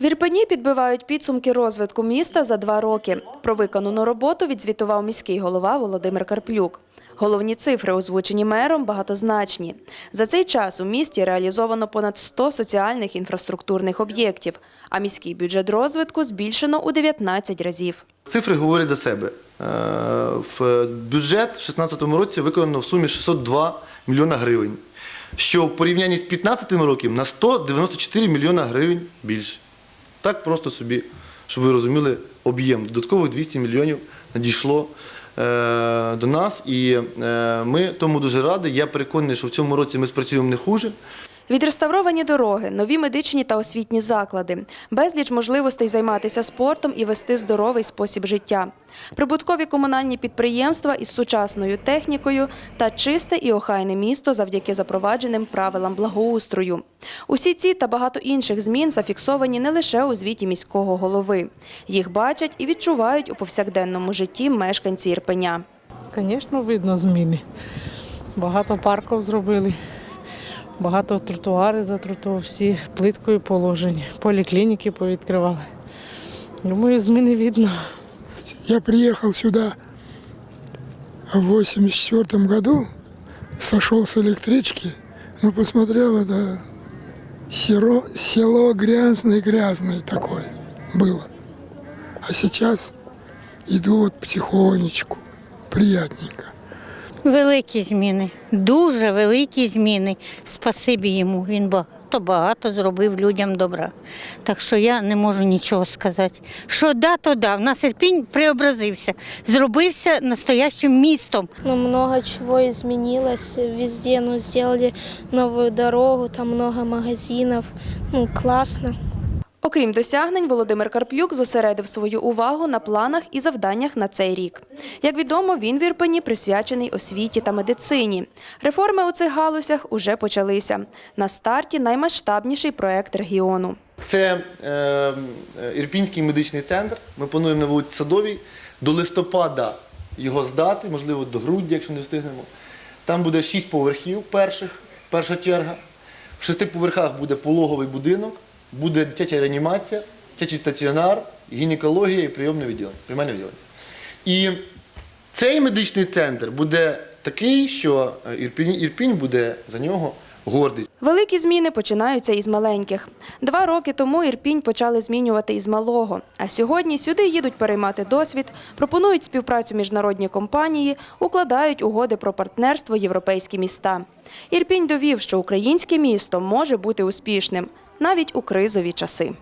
В Ірпені підбивають підсумки розвитку міста за два роки. Про виконану роботу відзвітував міський голова Володимир Карплюк. Головні цифри, озвучені мером, багатозначні. За цей час у місті реалізовано понад 100 соціальних інфраструктурних об'єктів, а міський бюджет розвитку збільшено у 19 разів. Цифри говорять за себе. Е, В бюджет в 2016 році виконано в сумі 602 мільйона гривень, що в порівнянні з 2015 роком на 194 мільйона гривень більше. Так просто собі, щоб ви розуміли об'єм. Додаткових 200 мільйонів надійшло е, до нас, і е, ми тому дуже раді. Я переконаний, що в цьому році ми спрацюємо не хуже. Відреставровані дороги, нові медичні та освітні заклади, безліч можливостей займатися спортом і вести здоровий спосіб життя, прибуткові комунальні підприємства із сучасною технікою та чисте і охайне місто завдяки запровадженим правилам благоустрою. Усі ці та багато інших змін зафіксовані не лише у звіті міського голови. Їх бачать і відчувають у повсякденному житті мешканці Ірпеня. Звісно, видно зміни. Багато парків зробили, багато тротуари затротували, всі плиткою положені, поліклініки повідкривали. Думаю, зміни видно. Я приехал сюда в 84 году, сошел с электрички, но посмотрел, это село, село грязное-грязное такое было. А сейчас иду вот потихонечку, приятненько. Великі зміни, дуже великі зміни. Спасибі йому. Він багато багато зробив людям добра. Так що я не можу нічого сказати. Що да, то да. В нас Ірпінь преобразився, зробився настоящим містом. Ну, много чего изменилось. Везде, ну, сделали новую дорогу, там много магазинов. Ну, классно. Окрім досягнень, Володимир Карплюк зосередив свою увагу на планах і завданнях на цей рік. Як відомо, він в Ірпені присвячений освіті та медицині. Реформи у цих галузях уже почалися. На старті наймасштабніший проект регіону. Це е, Ірпінський медичний центр. Ми плануємо на вулиці Садовій. До листопада його здати, можливо, до грудня, якщо не встигнемо. Там буде шість поверхів перших, перша черга. В шести поверхах буде пологовий будинок, буде дитяча реанімація, дитячий стаціонар, гінекологія і прийомне відділення, приймальне відділення. І цей медичний центр буде такий, що е, Ірпінь, Ірпінь буде за нього гордий. Великі зміни починаються із маленьких. Два роки тому Ірпінь почали змінювати із малого. А сьогодні сюди їдуть переймати досвід, пропонують співпрацю міжнародні компанії, укладають угоди про партнерство європейські міста. Ірпінь довів, що українське місто може бути успішним навіть у кризові часи.